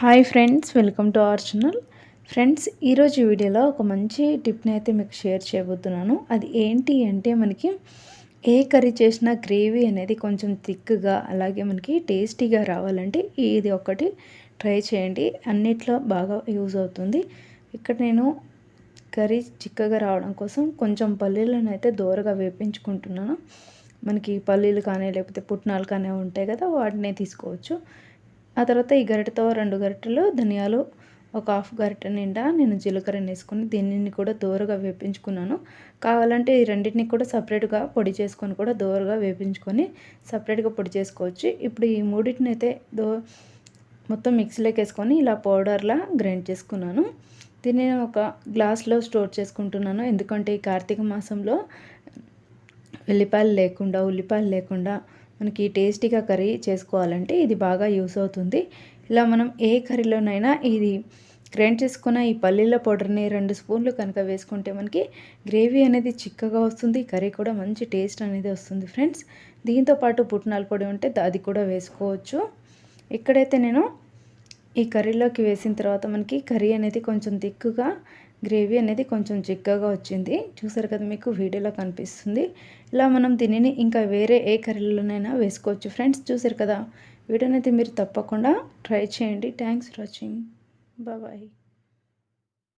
Hi friends welcome to our channel. Friends ఈరోజు వీడియోలో ఒక మంచి టిప్ని అయితే మీకు షేర్ చేయబోతున్నాను. అది ఏంటి అంటే మనకి ఏ కర్రీ చేసినా గ్రేవీ అనేది కొంచెం థిక్గా అలాగే మనకి టేస్టీగా రావాలంటే ఇది ఒకటి ట్రై చేయండి. అన్నిట్లో బాగా యూజ్ అవుతుంది. ఇక్కడ నేను కర్రీ చిక్కగా రావడం కోసం కొంచెం పల్లీలను అయితే దూరగా వేపించుకుంటున్నాను. మనకి పల్లీలు కానీ లేకపోతే పుట్నాలు కానీ ఉంటాయి కదా వాటినే తీసుకోవచ్చు. ఆ తర్వాత ఈ గరిటతో రెండు గరిటెలు ధనియాలు ఒక హాఫ్ గరిటె నిండా నేను జీలకర్ర వేసుకొని దీనిని కూడా దోరగా వేపించుకున్నాను. కావాలంటే ఈ రెండింటిని కూడా సపరేట్గా పొడి చేసుకొని కూడా దోరగా వేపించుకొని సపరేట్గా పొడి చేసుకోవచ్చు. ఇప్పుడు ఈ మూడింటిని అయితే దో మొత్తం మిక్సీలోకి వేసుకొని ఇలా పౌడర్లా గ్రైండ్ చేసుకున్నాను. దీన్ని నేను ఒక గ్లాస్లో స్టోర్ చేసుకుంటున్నాను. ఎందుకంటే ఈ కార్తీక మాసంలో వెల్లిపాయలు లేకుండా ఉల్లిపాయలు లేకుండా మనకి టేస్టీగా కర్రీ చేసుకోవాలంటే ఇది బాగా యూస్ అవుతుంది. ఇలా మనం ఏ కర్రీలోనైనా ఇది గ్రైండ్ చేసుకున్న ఈ పల్లీల పౌడర్ని రెండు స్పూన్లు కనుక వేసుకుంటే మనకి గ్రేవీ అనేది చిక్కగా వస్తుంది కర్రీ కూడా మంచి టేస్ట్ అనేది వస్తుంది ఫ్రెండ్స్. దీంతోపాటు పుట్నాల పొడి ఉంటే అది కూడా వేసుకోవచ్చు. ఇక్కడైతే నేను ఈ కర్రీలోకి వేసిన తర్వాత మనకి కర్రీ అనేది కొంచెం దిక్కుగా గ్రేవీ అనేది కొంచెం చిక్కగా వచ్చింది. చూసారు కదా మీకు వీడియోలో కనిపిస్తుంది. ఇలా మనం దీనిని ఇంకా వేరే ఏ కర్రీలోనైనా వేసుకోవచ్చు. ఫ్రెండ్స్ చూసారు కదా? వీడియోనైతే మీరు తప్పకుండా ట్రై చేయండి. Thanks for watching. బాయ్.